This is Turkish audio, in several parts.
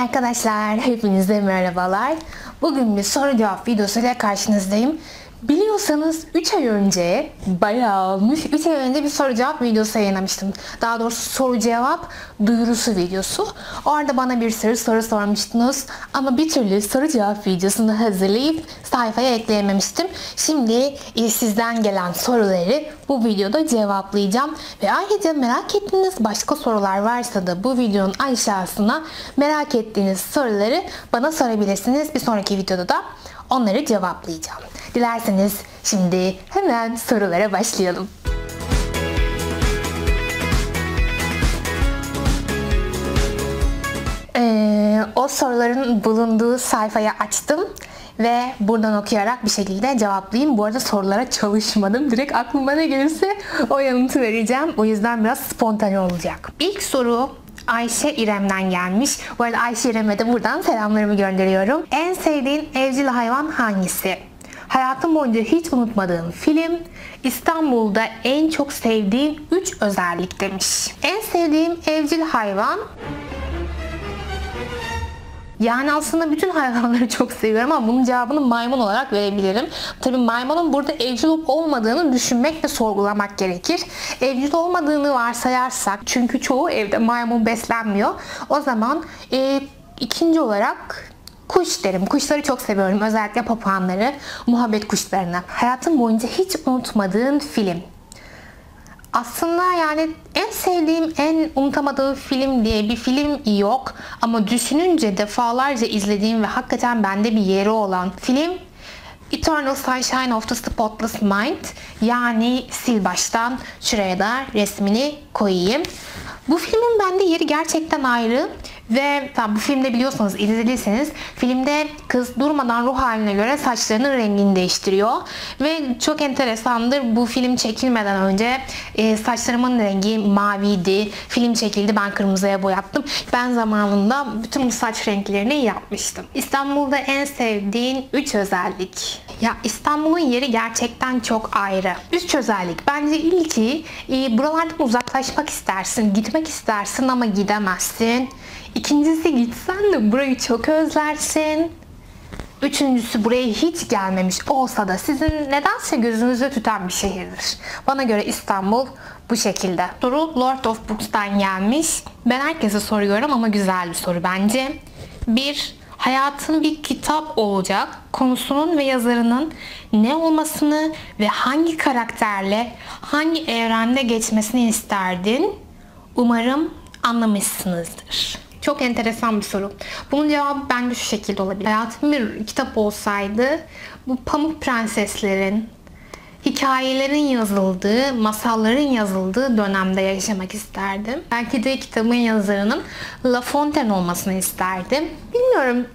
Arkadaşlar hepinize merhabalar. Bugün bir soru cevap videosuyla karşınızdayım. Biliyorsanız 3 ay önce bayağı olmuş 3 ay önce bir soru cevap videosu yayınlamıştım. Daha doğrusu soru cevap duyurusu videosu. Orada bana bir sürü soru sormuştunuz ama bir türlü soru cevap videosunu hazırlayıp sayfaya ekleyememiştim. Şimdi e, sizden gelen soruları bu videoda cevaplayacağım. Ve ayrıca merak ettiğiniz başka sorular varsa da bu videonun aşağısına merak ettiğiniz soruları bana sorabilirsiniz. Bir sonraki videoda da onları cevaplayacağım. Dilerseniz şimdi hemen sorulara başlayalım. Ee, o soruların bulunduğu sayfayı açtım ve buradan okuyarak bir şekilde cevaplayayım. Bu arada sorulara çalışmadım. Direkt aklıma ne gelirse o yanıtı vereceğim. O yüzden biraz spontane olacak. İlk soru Ayşe İrem'den gelmiş. Bu arada Ayşe İrem'e de buradan selamlarımı gönderiyorum. En sevdiğin evcil hayvan hangisi? Hayatım boyunca hiç unutmadığım film, İstanbul'da en çok sevdiğim 3 özellik demiş. En sevdiğim evcil hayvan yani aslında bütün hayvanları çok seviyorum ama bunun cevabını maymun olarak verebilirim. Tabi maymunun burada evcil olup olmadığını düşünmek ve sorgulamak gerekir. Evcil olmadığını varsayarsak çünkü çoğu evde maymun beslenmiyor. O zaman e, ikinci olarak kuş derim. Kuşları çok seviyorum. Özellikle papağanları, muhabbet kuşlarını. Hayatım boyunca hiç unutmadığın film. Aslında yani en sevdiğim, en unutamadığım film diye bir film yok. Ama düşününce defalarca izlediğim ve hakikaten bende bir yeri olan film Eternal Sunshine of the Spotless Mind yani sil baştan şuraya da resmini koyayım. Bu filmin bende yeri gerçekten ayrı ve tabi bu filmde biliyorsanız izlediyseniz filmde kız durmadan ruh haline göre saçlarının rengini değiştiriyor. Ve çok enteresandır bu film çekilmeden önce e, saçlarımın rengi maviydi. Film çekildi ben kırmızıya boyattım. Ben zamanında bütün bu saç renklerini yapmıştım. İstanbul'da en sevdiğin 3 özellik. Ya İstanbul'un yeri gerçekten çok ayrı. Üç özellik. Bence ilki e, buralardan uzaklaşmak istersin, gitmek istersin ama gidemezsin. İkincisi gitsen de burayı çok özlersin. Üçüncüsü buraya hiç gelmemiş olsa da sizin nedense gözünüzde tüten bir şehirdir. Bana göre İstanbul bu şekilde. Soru Lord of Books'tan gelmiş. Ben herkese soruyorum ama güzel bir soru bence. Bir, hayatın bir kitap olacak. Konusunun ve yazarının ne olmasını ve hangi karakterle, hangi evrende geçmesini isterdin? Umarım anlamışsınızdır. Çok enteresan bir soru. Bunun cevabı bence şu şekilde olabilir. Hayatım bir kitap olsaydı bu Pamuk Prenseslerin, hikayelerin yazıldığı, masalların yazıldığı dönemde yaşamak isterdim. Belki de kitabın yazarının La Fontaine olmasını isterdim. Bilmiyorum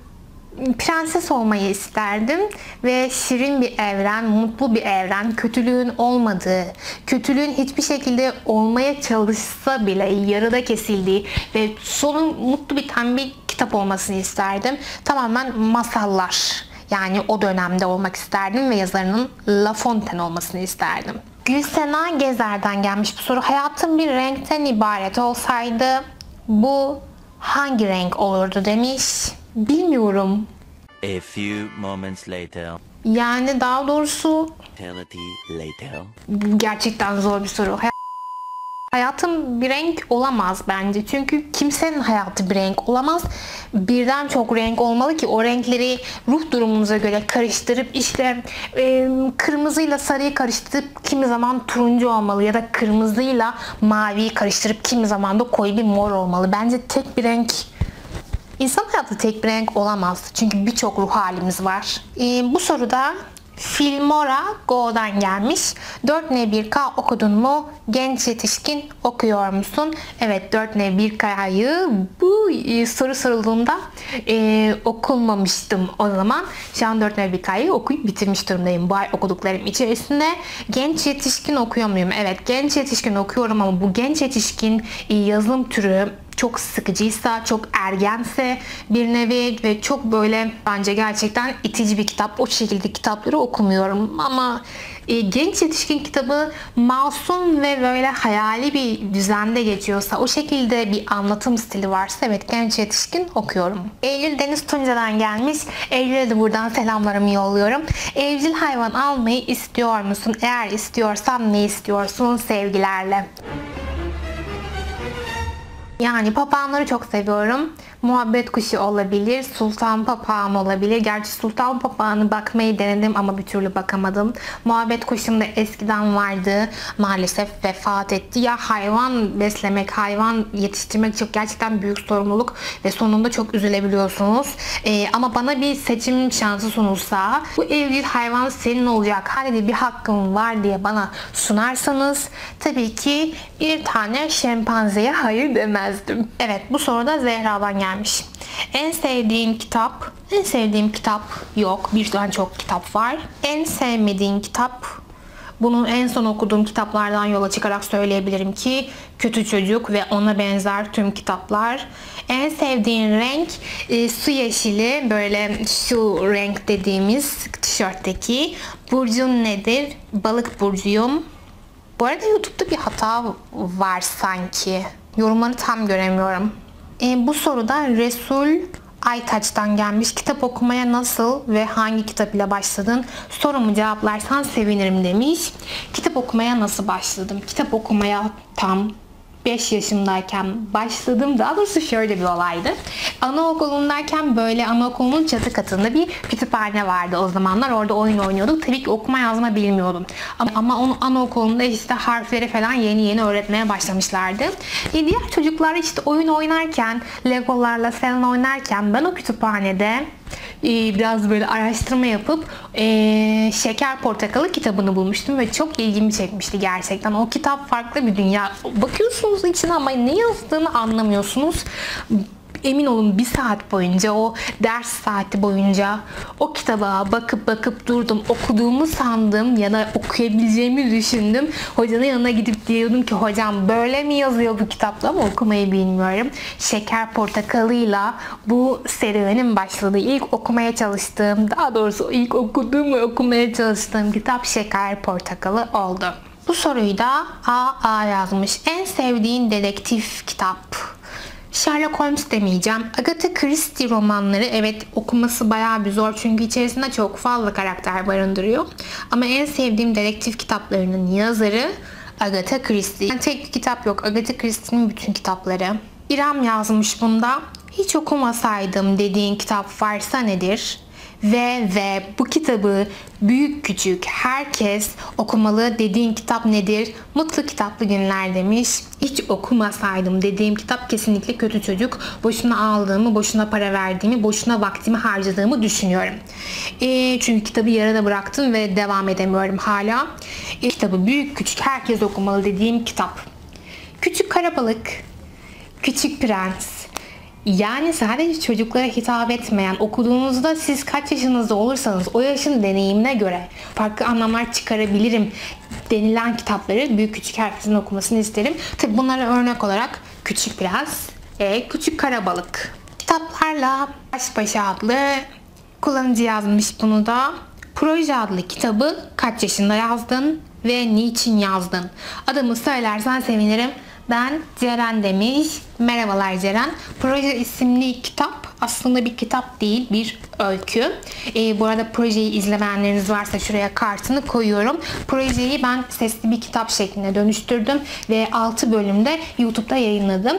prenses olmayı isterdim ve şirin bir evren, mutlu bir evren, kötülüğün olmadığı, kötülüğün hiçbir şekilde olmaya çalışsa bile yarıda kesildiği ve sonu mutlu biten bir kitap olmasını isterdim. Tamamen masallar. Yani o dönemde olmak isterdim ve yazarının La Fontaine olmasını isterdim. Gülsena Gezer'den gelmiş bu soru. Hayatım bir renkten ibaret olsaydı bu hangi renk olurdu demiş. Bilmiyorum. A few moments later. Yani daha doğrusu later. gerçekten zor bir soru. Hay- Hayatım bir renk olamaz bence. Çünkü kimsenin hayatı bir renk olamaz. Birden çok renk olmalı ki o renkleri ruh durumunuza göre karıştırıp işte e, kırmızıyla sarıyı karıştırıp kimi zaman turuncu olmalı ya da kırmızıyla maviyi karıştırıp kimi zaman da koyu bir mor olmalı. Bence tek bir renk İnsan hayatı tek bir renk olamaz. Çünkü birçok ruh halimiz var. Ee, bu soruda Filmora Go'dan gelmiş. 4N1K okudun mu? Genç yetişkin okuyor musun? Evet 4N1K'yı bu soru sorulduğunda e, okunmamıştım o zaman. Şu an 4N1K'yı okuyup bitirmiş durumdayım. Bu ay okuduklarım içerisinde genç yetişkin okuyor muyum? Evet genç yetişkin okuyorum ama bu genç yetişkin e, yazılım türü çok sıkıcıysa, çok ergense bir nevi ve çok böyle bence gerçekten itici bir kitap. O şekilde kitapları okumuyorum ama e, genç yetişkin kitabı masum ve böyle hayali bir düzende geçiyorsa, o şekilde bir anlatım stili varsa evet genç yetişkin okuyorum. Eylül Deniz Tunca'dan gelmiş. Eylül'e de buradan selamlarımı yolluyorum. Evcil hayvan almayı istiyor musun? Eğer istiyorsan ne istiyorsun? Sevgilerle. Yani papağanları çok seviyorum. Muhabbet kuşu olabilir, sultan papağan olabilir. Gerçi sultan papağanı bakmayı denedim ama bir türlü bakamadım. Muhabbet kuşum da eskiden vardı. Maalesef vefat etti. Ya hayvan beslemek, hayvan yetiştirmek çok gerçekten büyük sorumluluk ve sonunda çok üzülebiliyorsunuz. Ee, ama bana bir seçim şansı sunulsa bu evcil hayvan senin olacak. Hadi bir hakkın var diye bana sunarsanız tabii ki bir tane şempanzeye hayır demezdim. Evet bu soruda Zehra'dan gelmiş. En sevdiğin kitap? En sevdiğim kitap yok. Birden çok kitap var. En sevmediğin kitap bunu en son okuduğum kitaplardan yola çıkarak söyleyebilirim ki Kötü Çocuk ve ona benzer tüm kitaplar. En sevdiğin renk e, su yeşili böyle şu renk dediğimiz tişörtteki. Burcun nedir? Balık burcuyum. Bu arada YouTube'da bir hata var sanki. Yorumları tam göremiyorum. E, bu soruda Resul Aytaç'tan gelmiş. Kitap okumaya nasıl ve hangi kitap ile başladın? Sorumu cevaplarsan sevinirim demiş. Kitap okumaya nasıl başladım? Kitap okumaya tam 5 yaşımdayken başladım. Daha doğrusu şöyle bir olaydı. Anaokulundayken böyle anaokulunun çatı katında bir kütüphane vardı o zamanlar. Orada oyun oynuyorduk. Tabii ki okuma yazma bilmiyordum. Ama, ama onun anaokulunda işte harfleri falan yeni yeni öğretmeye başlamışlardı. E diğer çocuklar işte oyun oynarken, legolarla falan oynarken ben o kütüphanede biraz böyle araştırma yapıp e, Şeker Portakalı kitabını bulmuştum ve çok ilgimi çekmişti gerçekten. O kitap farklı bir dünya. Bakıyorsunuz içine ama ne yazdığını anlamıyorsunuz emin olun bir saat boyunca o ders saati boyunca o kitaba bakıp bakıp durdum. Okuduğumu sandım ya da okuyabileceğimi düşündüm. Hocanın yanına gidip diyordum ki hocam böyle mi yazıyor bu kitapta ama okumayı bilmiyorum. Şeker portakalıyla bu serüvenin başladığı ilk okumaya çalıştığım daha doğrusu ilk okuduğum ve okumaya çalıştığım kitap Şeker Portakalı oldu. Bu soruyu da AA yazmış. En sevdiğin dedektif kitap. Sherlock Holmes demeyeceğim. Agatha Christie romanları evet okuması bayağı bir zor çünkü içerisinde çok fazla karakter barındırıyor. Ama en sevdiğim dedektif kitaplarının yazarı Agatha Christie. Yani tek bir kitap yok. Agatha Christie'nin bütün kitapları. İrem yazmış bunda. Hiç okumasaydım dediğin kitap varsa nedir? Ve ve bu kitabı büyük küçük herkes okumalı dediğin kitap nedir? Mutlu kitaplı günler demiş. Hiç okumasaydım dediğim kitap kesinlikle kötü çocuk. Boşuna aldığımı, boşuna para verdiğimi, boşuna vaktimi harcadığımı düşünüyorum. E, çünkü kitabı yarıda bıraktım ve devam edemiyorum hala. E, kitabı büyük küçük herkes okumalı dediğim kitap. Küçük Karabalık, Küçük Prens, yani sadece çocuklara hitap etmeyen, okuduğunuzda siz kaç yaşınızda olursanız o yaşın deneyimine göre farklı anlamlar çıkarabilirim denilen kitapları büyük küçük herkesin okumasını isterim. Tabi bunlara örnek olarak Küçük Prens, e, Küçük Karabalık. Kitaplarla Baş Başa adlı kullanıcı yazmış bunu da. Proje adlı kitabı kaç yaşında yazdın ve niçin yazdın? Adımı söylersen sevinirim. Ben Ceren demiş. Merhabalar Ceren. Proje isimli kitap aslında bir kitap değil, bir öykü. Ee, bu arada projeyi izlemeyenleriniz varsa şuraya kartını koyuyorum. Projeyi ben sesli bir kitap şeklinde dönüştürdüm ve 6 bölümde YouTube'da yayınladım.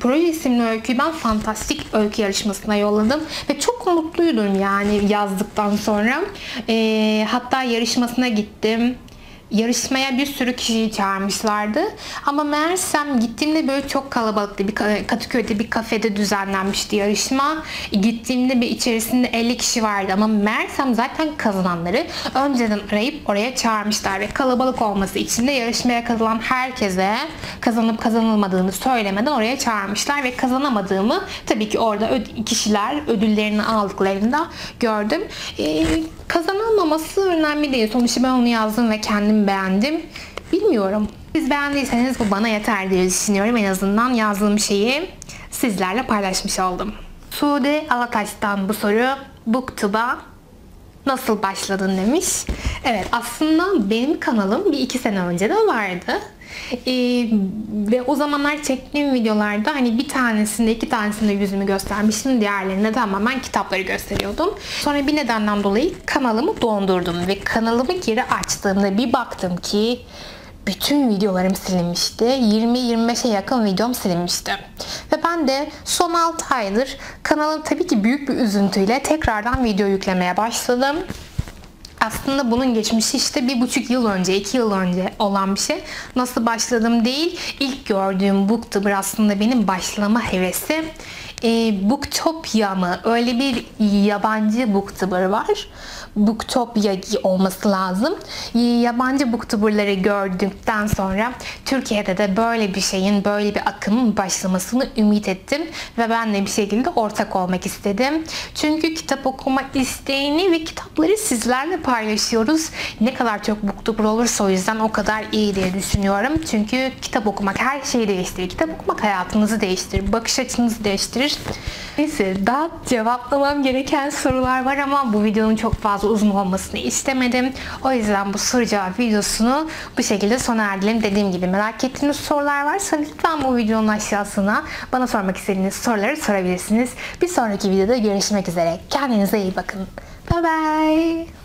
Proje isimli öyküyü ben fantastik öykü yarışmasına yolladım ve çok mutluydum yani yazdıktan sonra. Ee, hatta yarışmasına gittim yarışmaya bir sürü kişiyi çağırmışlardı. Ama meğersem gittiğimde böyle çok kalabalıktı. Bir Katıköy'de bir kafede düzenlenmişti yarışma. Gittiğimde bir içerisinde 50 kişi vardı ama meğersem zaten kazananları önceden arayıp oraya çağırmışlar ve kalabalık olması için de yarışmaya katılan herkese kazanıp kazanılmadığını söylemeden oraya çağırmışlar ve kazanamadığımı tabii ki orada kişiler ödüllerini aldıklarında gördüm. Ee, kazanılmaması önemli değil. Sonuçta ben onu yazdım ve kendim beğendim. Bilmiyorum. Siz beğendiyseniz bu bana yeter diye düşünüyorum. En azından yazdığım şeyi sizlerle paylaşmış oldum. Sude Alataş'tan bu soru Booktube'a nasıl başladın demiş. Evet aslında benim kanalım bir iki sene önce de vardı. Ee, ve o zamanlar çektiğim videolarda hani bir tanesinde iki tanesinde yüzümü göstermiştim. Diğerlerinde tamamen kitapları gösteriyordum. Sonra bir nedenden dolayı kanalımı dondurdum ve kanalımı geri açtığımda bir baktım ki bütün videolarım silinmişti. 20-25'e yakın videom silinmişti. Ve ben de son 6 aydır kanalım tabii ki büyük bir üzüntüyle tekrardan video yüklemeye başladım. Aslında bunun geçmişi işte bir buçuk yıl önce, iki yıl önce olan bir şey. Nasıl başladım değil, ilk gördüğüm Booktuber aslında benim başlama hevesi. E, Booktopia mı? Öyle bir yabancı Booktuber var. Booktopia olması lazım. Yabancı Booktuber'ları gördükten sonra Türkiye'de de böyle bir şeyin, böyle bir akımın başlamasını ümit ettim. Ve ben de bir şekilde ortak olmak istedim. Çünkü kitap okuma isteğini ve kitapları sizlerle paylaşıyoruz. Ne kadar çok Booktuber olursa o yüzden o kadar iyi diye düşünüyorum. Çünkü kitap okumak her şeyi değiştirir. Kitap okumak hayatınızı değiştirir. Bakış açınızı değiştirir. Neyse daha cevaplamam gereken sorular var ama bu videonun çok fazla uzun olmasını istemedim. O yüzden bu soru cevap videosunu bu şekilde sona erdirelim. Dediğim gibi merak ettiğiniz sorular varsa lütfen bu videonun aşağısına bana sormak istediğiniz soruları sorabilirsiniz. Bir sonraki videoda görüşmek üzere. Kendinize iyi bakın. Bye bye.